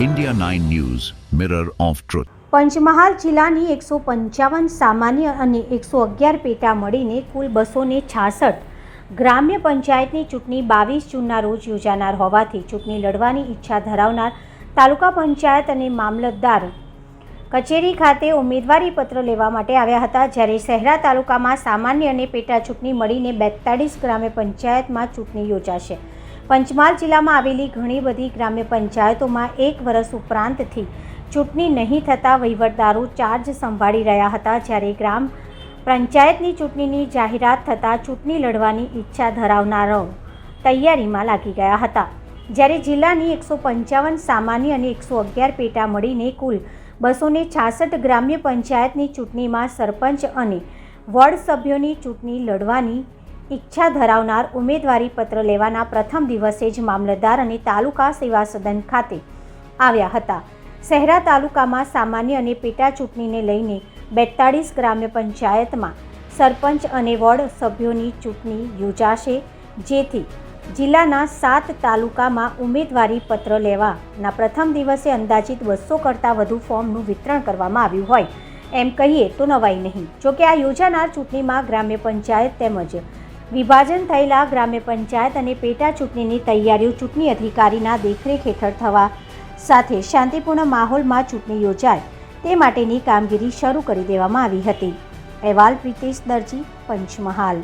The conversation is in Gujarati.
India 9 News, Mirror of Truth. Panchmahal જિલ્લાની એકસો પંચાવન સામાન્ય અને એકસો અગિયાર પેટા મળીને કુલ બસો ને છાસઠ ગ્રામ્ય પંચાયતની ચૂંટણી બાવીસ જૂનના રોજ યોજાનાર હોવાથી ચૂંટણી લડવાની ઈચ્છા ધરાવનાર તાલુકા પંચાયત અને મામલતદાર કચેરી ખાતે ઉમેદવારી પત્ર લેવા માટે આવ્યા હતા જ્યારે શહેરા તાલુકામાં સામાન્ય અને પેટા ચૂંટણી મળીને બેતાળીસ ગ્રામ્ય પંચાયતમાં ચૂંટણી યોજાશે પંચમહાલ જિલ્લામાં આવેલી ઘણી બધી ગ્રામ્ય પંચાયતોમાં એક વર્ષ ઉપરાંતથી ચૂંટણી નહીં થતાં વહીવટદારો ચાર્જ સંભાળી રહ્યા હતા. જ્યારે ગ્રામ પંચાયતની ચૂંટણીની જાહેરાત થતાં ચૂંટણી લડવાની ઈચ્છા ધરાવનારાઓ તૈયારીમાં લાગી ગયા હતા. જ્યારે જિલ્લાની એકસો પંચાવન સામાન્ય અને એકસો અગિયાર પેટા મળીને કુલ બસોને છાસઠ ગ્રામ્ય પંચાયતની ચૂંટણીમાં સરપંચ અને વોર્ડ સભ્યોની ચૂંટણી લડવાની ઈચ્છા ધરાવનાર ઉમેદવારી પત્ર લેવાના પ્રથમ દિવસે જ મામલતદાર અને તાલુકા સેવા સદન ખાતે આવ્યા હતા. શહેરા તાલુકામાં સામાન્ય અને પેટા ચૂંટણીને લઈને બેતાળીસ ગ્રામ્ય પંચાયતમાં સરપંચ અને વોર્ડ સભ્યોની ચૂંટણી યોજાશે, જેથી જિલ્લાના સાત તાલુકામાં ઉમેદવારી પત્ર લેવાના પ્રથમ દિવસે અંદાજિત બસો કરતાં વધુ ફોર્મનું વિતરણ કરવામાં આવ્યું હોય. એમ કહીએ તો નવાઈ નહીં. જોકે આ યોજાનાર ચૂંટણીમાં ગ્રામ્ય પંચાયત તેમજ વિભાજન થયેલા ગ્રામ્ય પંચાયત અને પેટા ચૂંટણીની તૈયારીઓ ચૂંટણી અધિકારીના દેખરેખ હેઠળ થવા સાથે શાંતિપૂર્ણ માહોલમાં ચૂંટણી યોજાય તે માટેની કામગીરી શરૂ કરી દેવામાં આવી હતી. અહેવાલ પ્રિતેશ દરજી, પંચમહાલ.